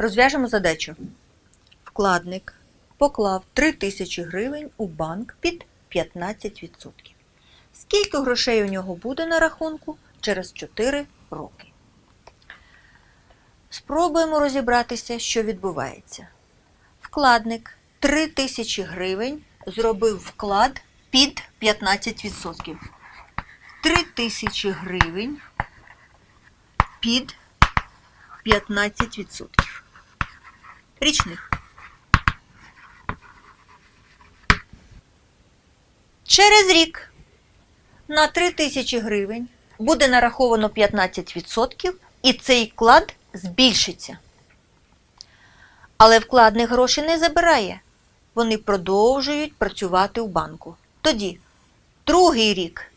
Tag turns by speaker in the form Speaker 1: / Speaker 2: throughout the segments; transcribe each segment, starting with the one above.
Speaker 1: Розв'яжемо задачу. Вкладник поклав 3 тисячі гривень у банк під 15%. Скільки грошей у нього буде на рахунку через 4 роки? Спробуємо розібратися, що відбувається. Вкладник 3 тисячі гривень зробив вклад під 15%. 3 тисячі гривень під 15%. Річних. Через рік на 3 тисячі гривень буде нараховано 15% і цей вклад збільшиться. Але вкладник гроші не забирає. Вони продовжують працювати у банку. Тоді другий рік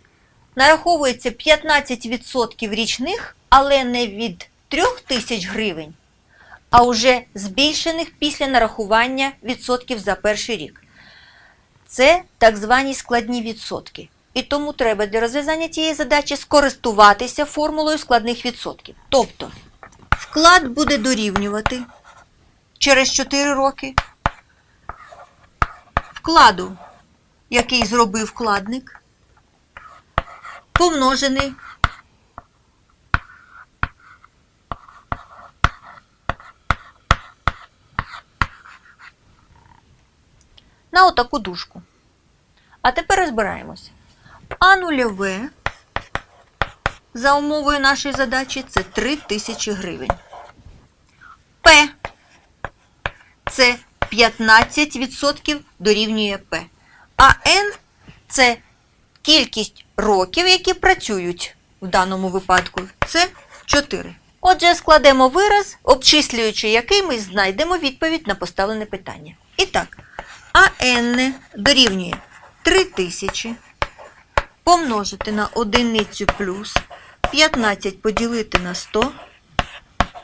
Speaker 1: нараховується 15% річних, але не від 3 тисяч гривень, а вже збільшених після нарахування відсотків за перший рік. Це так звані складні відсотки. І тому треба для розв'язання цієї задачі скористуватися формулою складних відсотків. Тобто вклад буде дорівнювати через 4 роки вкладу, який зробив вкладник, помножений на отаку дужку. А тепер розбираємося. А нульове за умовою нашої задачі це 3 тисячі гривень. П це 15% дорівнює П. А N це кількість років, які працюють в даному випадку. Це 4. Отже, складемо вираз, обчислюючи який ми знайдемо відповідь на поставлене питання. І так, АН дорівнює 3000 помножити на одиницю плюс 15 поділити на 100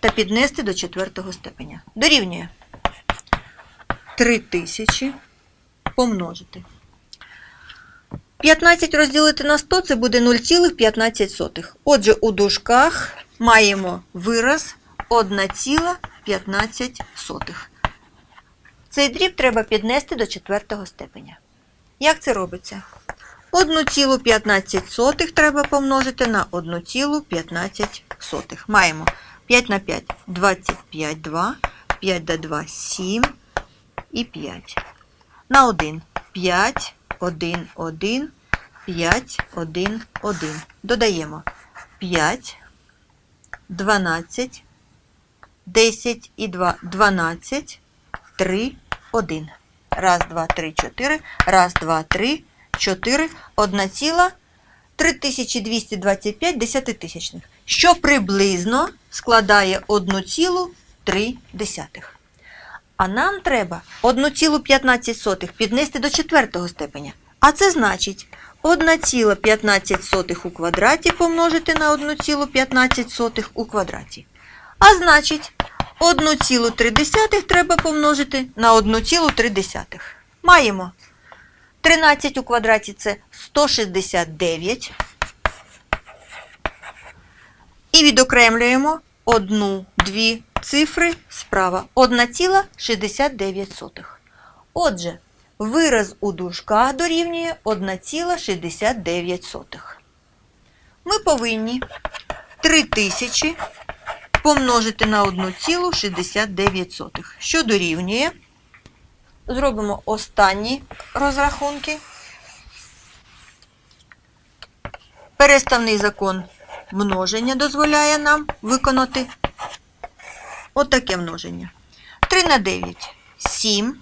Speaker 1: та піднести до четвертого степеня. Дорівнює 3000 помножити. 15 розділити на 100 це буде 0,15. Отже, у дужках маємо вираз 1,15. Цей дріб треба піднести до четвертого степеня. Як це робиться? 1,15 треба помножити на 1,15. Маємо 5 на 5 25, 2, 5 до 2 7 і 5. На 1 5, 1, 1, 5, 1, 1. Додаємо 5, 12, 10 і 2, 12, 3, 1. Раз, два, три, чотири. Раз, два, три, чотири. Одна ціла. 3225 десятитисячних, що приблизно складає 1,3. А нам треба 1,15 піднести до четвертого степеня. А це значить 1,15 у квадраті помножити на 1,15 у квадраті. А значить, 1,3 треба помножити на 1,3. Маємо 13 у квадраті це 169. І відокремлюємо одну, дві цифри справа. 1,69. Отже, вираз у дужках дорівнює 1,69. Ми повинні 3000 помножити на 1,69, що дорівнює. Зробимо останні розрахунки. Переставний закон множення дозволяє нам виконати отаке множення. 3 на 9 7.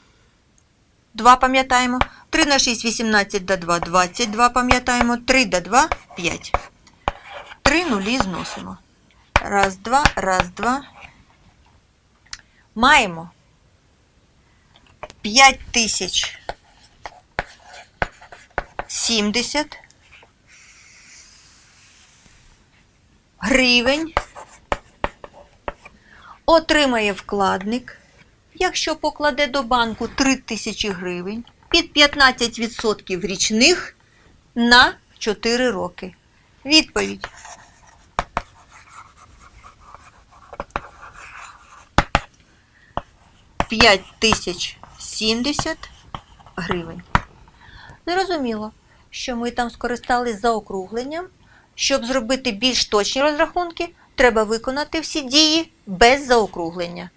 Speaker 1: 2 пам'ятаємо. 3 на 6 18 до 2 22 пам'ятаємо. 3 до 2 5. 3 нулі зносимо. Раз, два, раз, два. Маємо 5070 гривень отримає вкладник, якщо покладе до банку 3000 гривень під 15% річних на 4 роки. Відповідь. 5070 гривень. Зрозуміло, що ми там скористались заокругленням. Щоб зробити більш точні розрахунки, треба виконати всі дії без заокруглення.